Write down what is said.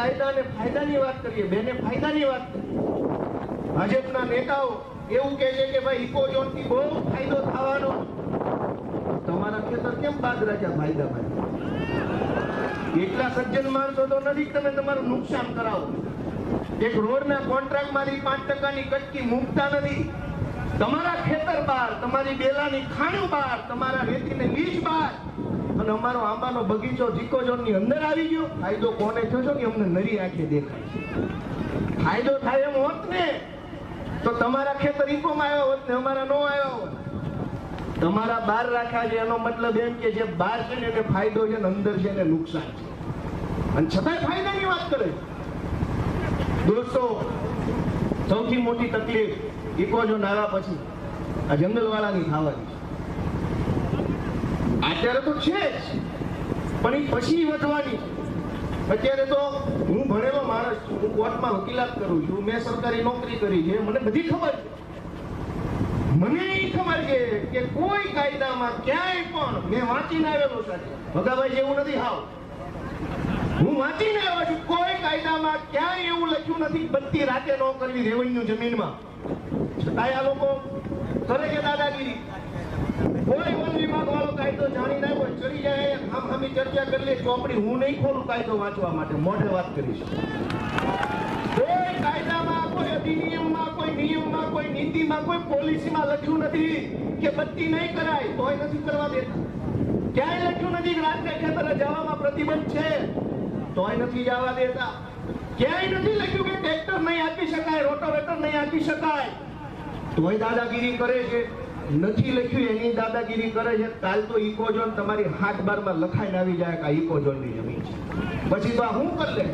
કાયદા અને ફાયદાની વાત કરીએ, બેને ફાયદાની વાત ભાજપના નેતાઓ એવું કહે છે કે ભાઈ ઇકોઝોનથી બહુ ફાયદો થવાનો. તમારા ખેતર કેમ બાદ રાખ્યા ફાયદામાં? એટલા સજ્જન માણસો તો નથી, તમે તમારું નુકસાન કરાવો. એક રોડના કોન્ટ્રાક્ટમાંથી પાંચ ટકાની કટકી મૂકતા નથી. તમારા ખેતર બહાર તમારી બેલાની ખાણું બહાર તમારા રેતીને લીજ બહાર અને અમારો આંબાનો બગીચો જીકોઝોનની અંદર આવી ગયો. ફાયદો કોને થયો કે અમને નરી આંખે દેખાય ફાયદો થાય એમ હોત ને, તો તમારા ખેતર ઈકોમાં આવ્યો હોત ને અમારા નો આવ્યો હોત. તમારા બાર રાખ્યા છે, એનો મતલબ એમ કે જે બાર છે ને એને ફાયદો છે ને અંદર છે ને નુકસાન છે. અને છતાંય ફાયદાની વાત કરે દોસ્તો, સૌથી મોટી તકલીફ ઇકોઝોન આવ્યા પછી આ જંગલવાળાની ખાવાની અત્યારે તો છે જ. પણ એ પછી વધવાની. અત્યારે તો હું ભણેલો માણસ છું, હું કોર્ટમાં વકીલાત કરું છું, મેં સરકારી નોકરી કરી છે, મને બધી ખબર છે. મને એ ખબર છે કે કોઈ કાયદામાં ક્યાંય પણ મેં વાંચીને આવેલો સાથે ભગાભાઈ જેવું નથી, હાવ. હું વાંચીને આવ્યો છું, કોઈ કાયદામાં ક્યાંય એવું લખ્યું નથી બધી રાતે ન કરવી, રેવન્યુ જમીનમાં. છતાંય આ લોકો કરે છે દાદાગીરી કોઈ વન વિભાગ વાળો કાયદો જાણીને આવ્યો ચડી જાય આમ ચર્ચા કરી તો આપણી હું નહીં ખોલું કાયદો વાંચવા માટે, મોઢે વાત કરીશ. કોઈ કાયદામાં કોઈ અધિનિયમમાં, કોઈ નિયમમાં, કોઈ નીતિમાં, કોઈ પોલિસીમાં લખ્યું નથી કે બત્તી નહીં કરાય, તોય નથી કરવા દેતા. ક્યાંય લખ્યું નથી કે રાત્રે ખેતરે જવામાં પ્રતિબંધ છે, તોય નથી જવા દેતા. ક્યાંય નથી લખ્યું કે ટ્રેક્ટર નહીં આપી શકાય રોટોવેટર નહીં આપી શકાય. તોય દાદાગીરી કરે છે. નથી લખ્યું, એની દાદાગીરી કરે છે. કાલ તો ઇકોઝોન તમારી હાથ બારમાં લખાઈને આવી જાય કે આ ઇકોઝોનની જમીન છે. પછી તો આ શું કરી લે